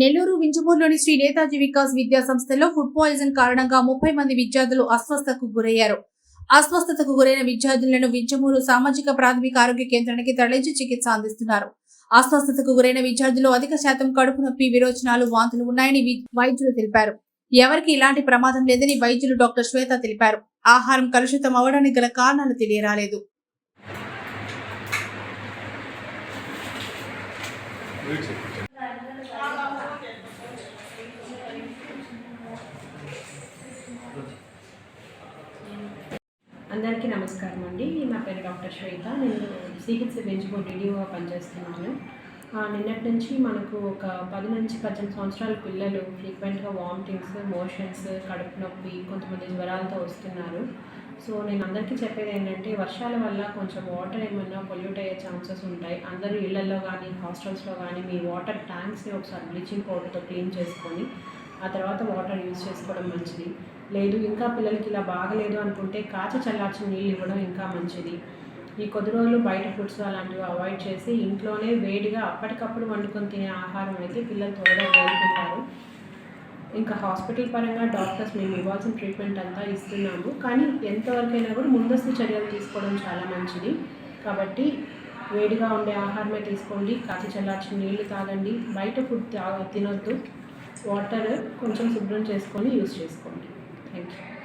నెల్లూరు వింజమూరులోని శ్రీ నేతాజీ వికాస్ విద్యా సంస్థలో food poison కారణంగా ముప్పై మంది విద్యార్థులు అస్వస్థతకు గురయ్యారు. అస్వస్థతకు గురైన విద్యార్థులను వింజమూరు సామాజిక ప్రాథమిక ఆరోగ్య కేంద్రానికి తరలించి చికిత్స అందిస్తున్నారు. అస్వస్థతకు గురైన విద్యార్థులు అధిక శాతం కడుపు నొప్పి విరోచనాలు వాంతులు ఉన్నాయని వైద్యులు తెలిపారు. ఎవరికి ఇలాంటి ప్రమాదం లేదని వైద్యులు డాక్టర్ శ్వేత తెలిపారు. ఆహారం కలుషితం అవడానికి గల కారణాలు తెలియరాలేదు. అందరికీ నమస్కారం అండి. నా పేరు డాక్టర్ శ్వేత. నేను సిహెచ్ బెంచ్బో డిడిఓగా పనిచేస్తున్నాను. నిన్నటి నుంచి మనకు ఒక పది నుంచి పద్దెనిమిది సంవత్సరాల పిల్లలు ఫ్రీక్వెంట్గా వామిటింగ్స్ మోషన్స్ కడుపు నొప్పి కొంతమంది జ్వరాలతో వస్తున్నారు. సో నేను అందరికీ చెప్పేది ఏంటంటే వర్షాల వల్ల కొంచెం వాటర్ ఏమైనా పొల్యూట్ అయ్యే ఛాన్సెస్ ఉంటాయి. అందరూ ఇళ్ళలో కానీ హాస్టల్స్లో కానీ మీ వాటర్ ట్యాంక్స్ని ఒకసారి బ్లీచింగ్ పౌడర్తో క్లీన్ చేసుకొని ఆ తర్వాత వాటర్ యూజ్ చేసుకోవడం మంచిది. లేదు ఇంకా పిల్లలకి ఇలా బాగలేదు అనుకుంటే కాచి చల్లార్చిన నీళ్ళు ఇవ్వడం ఇంకా మంచిది. ఈ కొద్ది రోజులు బయట ఫుడ్స్ అలాంటివి అవాయిడ్ చేసి ఇంట్లోనే వేడిగా అప్పటికప్పుడు వండుకొని తినే ఆహారం అయితే పిల్లలు త్వరగా కోలుకుంటారు. ఇంకా హాస్పిటల్ పరంగా డాక్టర్స్ మేము ఇవ్వాల్సిన ట్రీట్మెంట్ అంతా ఇస్తున్నాము. కానీ ఎంతవరకైనా కూడా ముందస్తు చర్యలు తీసుకోవడం చాలా మంచిది. కాబట్టి వేడిగా ఉండే ఆహారమే తీసుకోండి కాచి చల్లార్చిన నీళ్ళు తాగండి. బయట ఫుడ్ తినొద్దు. వాటర్ కొంచెం శుభ్రం చేసుకొని యూస్ చేసుకోండి. Thank you